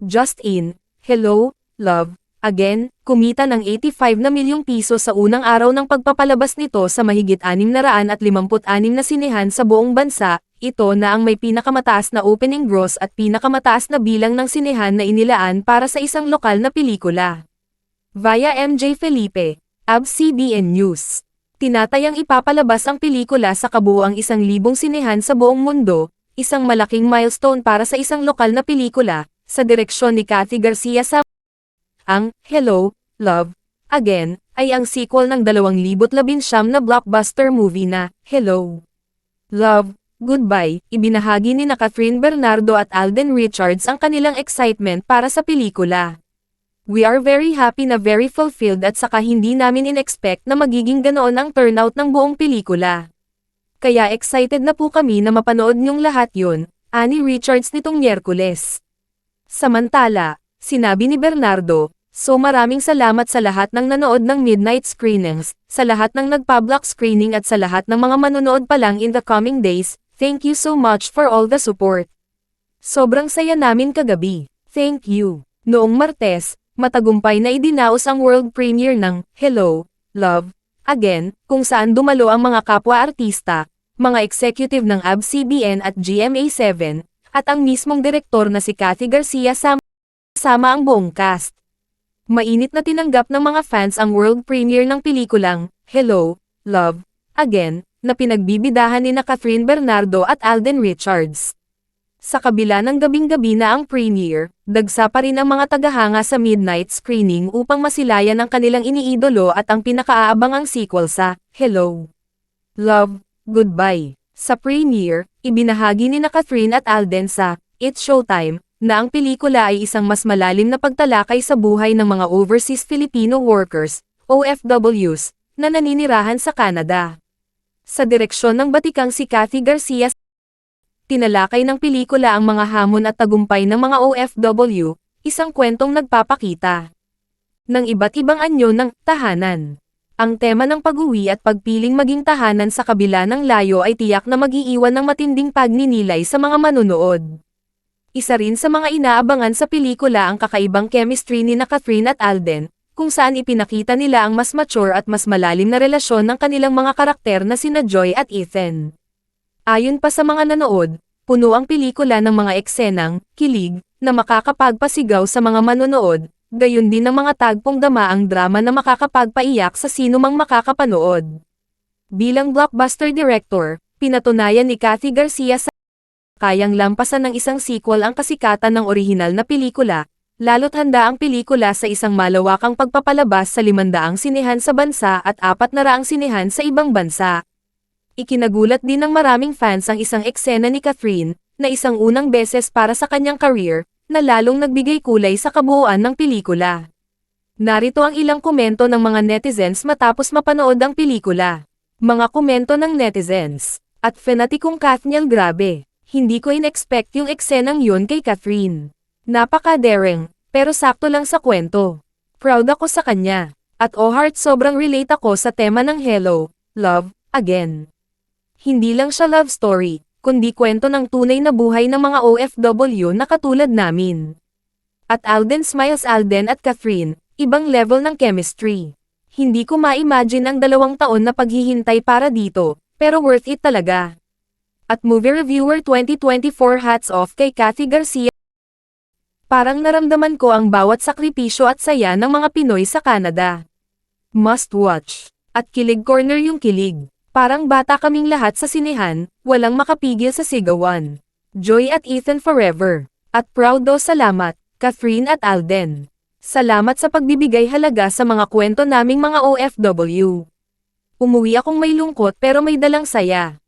Just in, hello, love, again, kumita ng 85 na milyong piso sa unang araw ng pagpapalabas nito sa mahigit 656 na sinehan sa buong bansa, ito na ang may pinakamataas na opening gross at pinakamataas na bilang ng sinehan na inilaan para sa isang lokal na pelikula. Via MJ Felipe, ABS-CBN News. Tinatayang ipapalabas ang pelikula sa kabuuang isang libong sinehan sa buong mundo, isang malaking milestone para sa isang lokal na pelikula, sa direksyon ni Cathy Garcia sa ang Hello, Love, Again, ay ang sequel ng 2019 na blockbuster movie na Hello, Love, Goodbye. Ibinahagi ni na Catherine Bernardo at Alden Richards ang kanilang excitement para sa pelikula. We are very happy na very fulfilled at saka hindi namin in-expect na magiging ganoon ang turnout ng buong pelikula. Kaya excited na po kami na mapanood niyong lahat yun, ani Richards nitong Miyerkules. Samantala, sinabi ni Bernardo, so maraming salamat sa lahat ng nanood ng midnight screenings, sa lahat ng nagpa-block screening at sa lahat ng mga manonood pa lang in the coming days, thank you so much for all the support. Sobrang saya namin kagabi. Thank you. Noong Martes, matagumpay na idinaos ang world premiere ng Hello, Love, Again, kung saan dumalo ang mga kapwa-artista, mga executive ng ABS-CBN at GMA7, at ang mismong direktor na si Cathy Garcia sama, ang buong cast. Mainit na tinanggap ng mga fans ang world premiere ng pelikulang Hello, Love, Again, na pinagbibidahan ni na Catherine Bernardo at Alden Richards. Sa kabila ng gabing-gabi na ang premiere, dagsa pa rin ang mga tagahanga sa midnight screening upang masilayan ang kanilang iniidolo at ang pinakaabangang sequel sa Hello, Love, Goodbye. Sa premiere, ibinahagi ni na Catherine at Alden sa It's Showtime na ang pelikula ay isang mas malalim na pagtalakay sa buhay ng mga overseas Filipino workers, OFWs, na naninirahan sa Canada. Sa direksyon ng batikang si Cathy Garcia tinalakay ng pelikula ang mga hamon at tagumpay ng mga OFW, isang kwentong nagpapakita ng iba't ibang anyo ng tahanan. Ang tema ng pag-uwi at pagpiling maging tahanan sa kabila ng layo ay tiyak na mag-iiwan ng matinding pagninilay sa mga manunood. Isa rin sa mga inaabangan sa pelikula ang kakaibang chemistry ni na Catherine at Alden, kung saan ipinakita nila ang mas mature at mas malalim na relasyon ng kanilang mga karakter na sina Joy at Ethan. Ayon pa sa mga nanood, puno ang pelikula ng mga eksenang, kilig, na makakapagpasigaw sa mga manonood, gayon din ng mga tagpong dama ang drama na makakapagpaiyak sa sino mang makakapanood. Bilang blockbuster director, pinatunayan ni Cathy Garcia sa kayang lampasan ng isang sequel ang kasikatan ng orihinal na pelikula, lalo't handa ang pelikula sa isang malawakang pagpapalabas sa limandaang sinehan sa bansa at apat na raang sinehan sa ibang bansa. Ikinagulat din ng maraming fans ang isang eksena ni Catherine, na isang unang beses para sa kanyang career, na lalong nagbigay kulay sa kabuuan ng pelikula. Narito ang ilang komento ng mga netizens matapos mapanood ang pelikula. Mga komento ng netizens. At fanatikong Kathniel grabe. Hindi ko in-expect yung eksenang yun kay Catherine. Napaka-daring, pero sakto lang sa kwento. Proud ako sa kanya. At oh heart sobrang relate ako sa tema ng Hello, Love, Again. Hindi lang siya love story, kundi kwento ng tunay na buhay ng mga OFW na katulad namin. At Alden smiles Alden at Catherine, ibang level ng chemistry. Hindi ko ma-imagine ang dalawang taon na paghihintay para dito, pero worth it talaga. At Movie Reviewer 2024 hats off kay Cathy Garcia. Parang naramdaman ko ang bawat sakripisyo at saya ng mga Pinoy sa Canada. Must watch. At kilig corner yung kilig. Parang bata kaming lahat sa sinehan, walang makapigil sa sigawan. Joy at Ethan forever. At proud daw salamat, Catherine at Alden. Salamat sa pagbibigay halaga sa mga kwento naming mga OFW. Umuwi akong may lungkot pero may dalang saya.